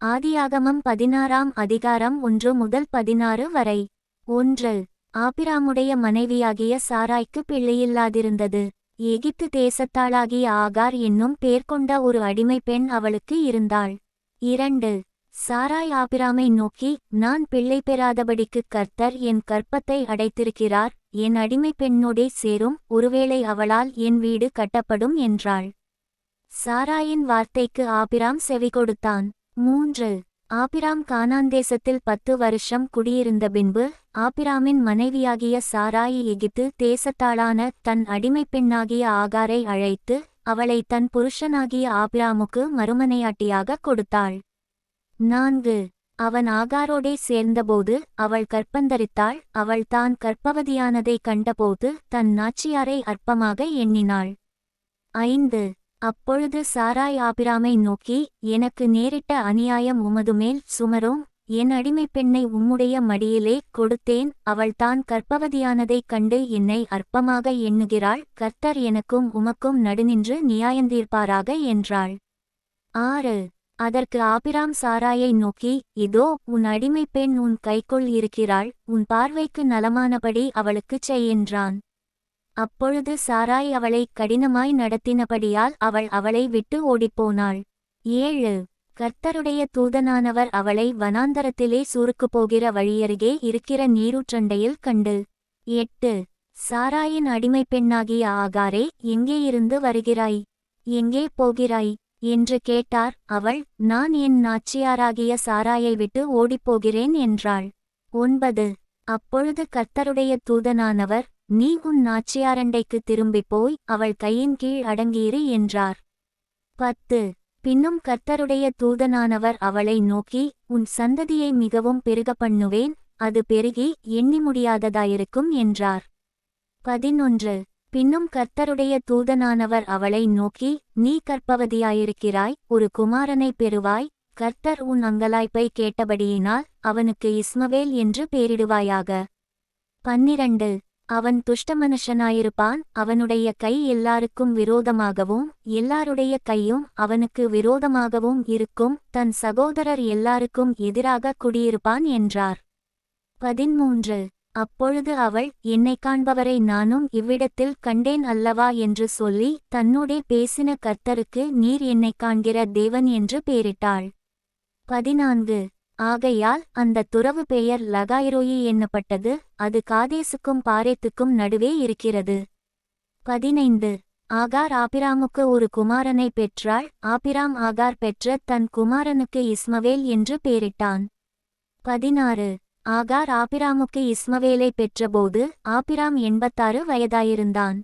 ஆதியாகமம் பதினாறாம் அதிகாரம் ஒன்று முதல் பதினாறு வரை. ஒன்று ஆபிராமுடைய மனைவியாகிய சாராய்க்கு பிள்ளையில்லாதிருந்தது. எகிப்து தேசத்தாளாகிய ஆகார் என்னும் பேர் கொண்ட ஒரு அடிமை பெண் அவளுக்கு இருந்தாள். இரண்டு சாராய் ஆபிராமை நோக்கி நான் பிள்ளை பெறாதபடிக்கு கர்த்தர் என் கற்பத்தை அடைத்திருக்கிறார் என் அடிமை பெண்ணோடே சேரும் ஒருவேளை அவளால் என் வீடு கட்டப்படும் என்றாள். சாராயின் வார்த்தைக்கு ஆபிராம் செவி கொடுத்தான். மூன்று. ஆபிராம் கானாந்தேசத்தில் பத்து வருஷம் குடியிருந்த பின்பு ஆபிராமின் மனைவியாகிய சாராயி எகித்து தேசத்தாளான தன் அடிமைப் பெண்ணாகிய ஆகாரை அழைத்து அவளை தன் புருஷனாகிய ஆபிராமுக்கு மறுமனையாட்டியாக கொடுத்தாள். நான்கு. அவன் ஆகாரோடே சேர்ந்தபோது அவள் கற்பந்தரித்தாள் அவள் தான் கற்பவதியானதைக் கண்டபோது தன் நாச்சியாரை அற்பமாக எண்ணினாள். ஐந்து. அப்பொழுது சாராய் ஆபிராமை நோக்கி எனக்கு நேரிட்ட அநியாயம் உமதுமேல் சுமரும். என் அடிமைப் பெண்ணை உம்முடைய மடியிலே கொடுத்தேன். அவள் தான் கற்பவதியானதைக் கண்டு என்னை அற்பமாக எண்ணுகிறாள். கர்த்தர் எனக்கும் உமக்கும் நடுநின்று நியாயந்தீர்ப்பாராக என்றாள். ஆறு. அதற்கு ஆபிராம் சாராயை நோக்கி இதோ உன் அடிமைப் பெண் உன் கைக்குள் இருக்கிறாள். உன் பார்வைக்கு நலமானபடி அவளுக்குச் செய் என்றான். அப்பொழுது சாராய் அவளை கடினமாய் நடத்தினபடியால் அவள் அவளை விட்டு ஓடிப்போனாள். ஏழு. கர்த்தருடைய தூதனானவர் அவளை வனாந்தரத்திலே சூருக்கு போகிற வழியருகே இருக்கிற நீரூற்றண்டையில் கண்டு. எட்டு. சாராயின் அடிமைப் பெண்ணாகிய ஆகாரே எங்கேயிருந்து வருகிறாய்? எங்கே போகிறாய்? என்று கேட்டார். அவள் நான் என் நாச்சியாராகிய சாராயை விட்டு ஓடிப்போகிறேன் என்றாள். ஒன்பது. அப்பொழுது கர்த்தருடைய தூதனானவர் நீ உன் நாச்சியாரண்டைக்கு திரும்பிப் போய் அவள் கையின் கீழ் அடங்கியிரு என்றார். பத்து. பின்னும் கர்த்தருடைய தூதனானவர் அவளை நோக்கி உன் சந்ததியை மிகவும் பெருக பண்ணுவேன் அது பெருகி எண்ணி முடியாததாயிருக்கும் என்றார். பதினொன்று. பின்னும் கர்த்தருடைய தூதனானவர் அவளை நோக்கி நீ கற்பவதியாயிருக்கிறாய் ஒரு குமாரனை பெறுவாய் கர்த்தர் உன் அங்கலாய்ப்பை கேட்டபடியினால் அவனுக்கு இஸ்மவேல் என்று பேரிடுவாயாக. பன்னிரண்டு. அவன் துஷ்டமனுஷனாயிருப்பான் அவனுடைய கை எல்லாருக்கும் விரோதமாகவும் எல்லாருடைய கையும் அவனுக்கு விரோதமாகவும் இருக்கும் தன் சகோதரர் எல்லாருக்கும் எதிராக குடியிருப்பான் என்றார். பதிமூன்று அப்பொழுது அவள் என்னை காண்பவரை நானும் இவ்விடத்தில் கண்டேன் அல்லவா? என்று சொல்லி தன்னோடே பேசின கர்த்தருக்கு நீர் என்னைக் காண்கிற தேவன் என்று பேரிட்டாள். பதினான்கு. ஆகையால் அந்த துறவு பெயர் லகாயிரோயி எண்ணப்பட்டது அது காதேசுக்கும் பாரேத்துக்கும் நடுவே இருக்கிறது. பதினைந்து. ஆகார் ஆபிராமுக்கு ஒரு குமாரனை பெற்றாள் ஆபிராம் ஆகார் பெற்ற தன் குமாரனுக்கு இஸ்மவேல் என்று பெயரிட்டான். பதினாறு. ஆகார் ஆபிராமுக்கு இஸ்மவேலை பெற்றபோது ஆபிராம் எண்பத்தாறு வயதாயிருந்தான்.